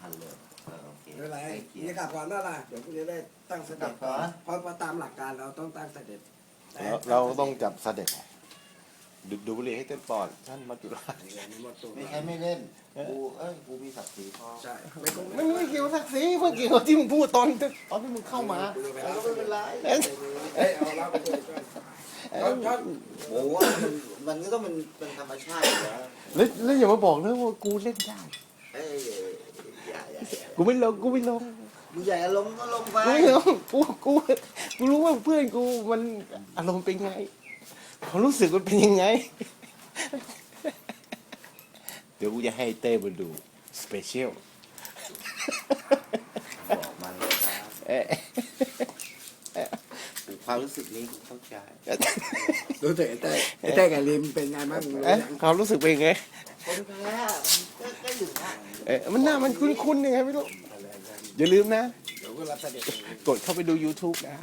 ทันเลยเออโอเคไม่เป็นไรใกล้เคียนี่งกลับก่อนนั่นล่ะเดี๋ยวพรุ่งนี้ได้ตั้งเสด็จกลับก่อนเพราะว่าตามหลักการเราต้องตั้งเสด็จแต่เราเราต้องจับเสด็จดูดดูบุหรี่ให้เต็มปอดท่านมาจุฬาเดี๋ยวนี้หมดตัวไม่ใช่ไม่เล่นกูเอ้ยกูมีศักดิ์ศรีพอใช่ไม่ต้องไม่ไม่เกี่ยวกับศักดิ์ศรีไม่เกี่ยวกับที่มึงพูดตอนตอนที่มึงเข้ามาคุยไปเอแล้วอไม่เป็นไรเอ้ยเอาเหล้าไปด้วยก่อนท่อนท่อนโอ้ว่ามันมันก็ต้องเป็นเป็นธรรมชาติอยู่แล้วแล้วแล้วอย่ามาบอกนะว่ากูเล่นได้ เอ้ยอย่าอย่าอย่า กูไม่ลงกูไม่ลงมึงอยากจะลงก็ลงไปกูไม่ลงกูกูกูรู้ว่าเพื่อนกูมันอารมณ์เป็นไงความรู้สึกมันเป็นยังไง เดี๋ยวกูจะให้เต้มาดูสเปเชียลบอกมันนะครับเอ๊ะความรู้สึกนี้กูเข้าใจดูเถอะไอ้เต้ยไอ้เต้ยกับลิมเป็นไงบ้างรู้เอ๊ะยังความรู้สึกเป็นไง คนแพ้ก็ก็อยู่นะ เอ๊ะมันหน้ามันคุ้นๆยังไงไม่รู้อย่าลืมนะ เดี๋ยวก็รับเสด็จกดเข้าไปดู YouTube นะ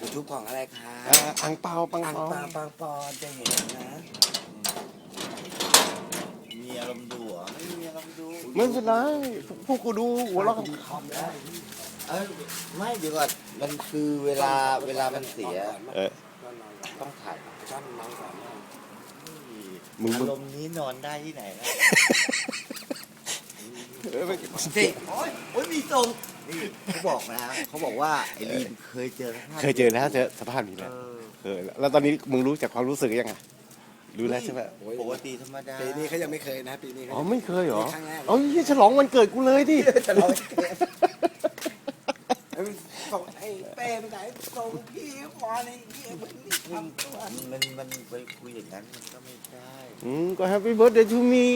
ยูทูบของอะไรคะอ่าอังเปาปังอังปอปาปังปอนจะเห็นนะ มีอารมณ์ดูเหรอไม่มีอารมณ์ดูไม่เป็นไรพวกกูดูหัวเราะกันคอมแล้วเอ้ยไม่เดี๋ยวก่อนมันคือเวลาเวลามันเสียเออต้องถ่ายช่อนน้องสอนน้องมึงอารมณ์นี้นอนได้ที่ไหนล่ะเออไม่ สิโอ้ยโอ้ยมีทรงนี่เขาบอกนะเขาบอกว่าไอ้ลีนเคยเจอสภาพเคยเจอแล้วเจอสภาพนี้แล้วเออแล้วตอนนี้มึงรู้จากความรู้สึกยังไงรู้แล้วใช่ไหมปกติธรรมดาปีนี้เขายังไม่เคยนะปีนี้อ๋อไม่เคยเหรอครั้งแรกอ๋อยี่ฉลองวันเกิดกูเลยดิจะร้องส่งไอ้เป้ไปไหนส่งพี่ขอในเยี่ยมนนี่ทำตัวมันมันไปคุยอย่างนั้นมันก็ไม่ได้อืมก็แฮปปี้เบิร์ดเดย์ทูมี